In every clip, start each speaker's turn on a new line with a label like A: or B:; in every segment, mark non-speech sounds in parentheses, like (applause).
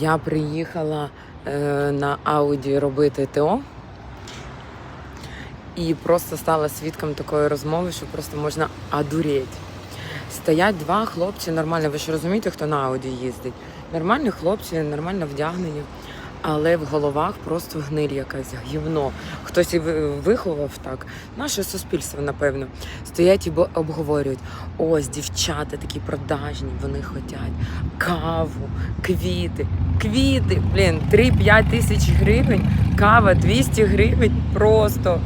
A: Я приїхала е, на Ауді робити ТО і просто стала свідком такої розмови, що просто можна одуріти. Стоять два хлопці нормально, ви ж розумієте, хто на Ауді їздить. Нормальні хлопці, нормально вдягнені, але в головах просто гниль якась, гівно. Хтось і виховав так. Наше суспільство, напевно. Стоять і обговорюють. Ось дівчата такі продажні, вони хочуть каву, квіти. Квіти, блін, 3-5 тисяч гривень, кава 200 гривень просто.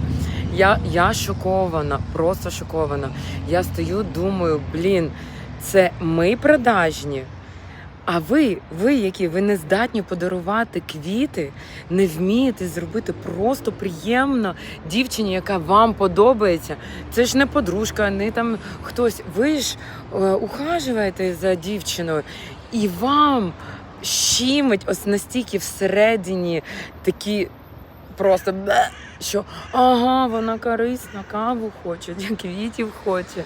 A: Я, я шокована, просто шокована. Я стою, думаю, блін, це ми продажні. А ви, ви які, ви не здатні подарувати квіти, не вмієте зробити просто приємно дівчині, яка вам подобається. Це ж не подружка, не там хтось. Ви ж е, ухажуєте за дівчиною, і вам щимить ось настільки всередині такі просто що ага, вона корисна, каву хоче, (laughs) квітів хоче.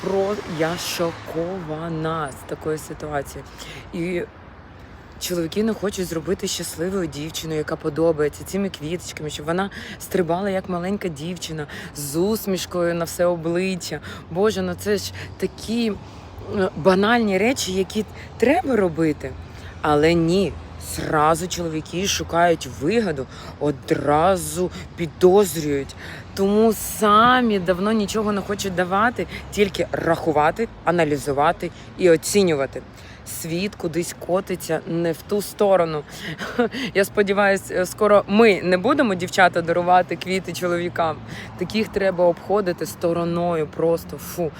A: Про я шокована з такої ситуації. І чоловіки не хочуть зробити щасливою дівчину, яка подобається цими квіточками, щоб вона стрибала як маленька дівчина з усмішкою на все обличчя. Боже, ну це ж такі е, банальні речі, які треба робити. Але ні. Зразу чоловіки шукають вигоду, одразу підозрюють. Тому самі давно нічого не хочуть давати, тільки рахувати, аналізувати і оцінювати. Світ кудись котиться не в ту сторону. (laughs) Я сподіваюся, скоро ми не будемо дівчата дарувати квіти чоловікам. Таких треба обходити стороною, просто фу.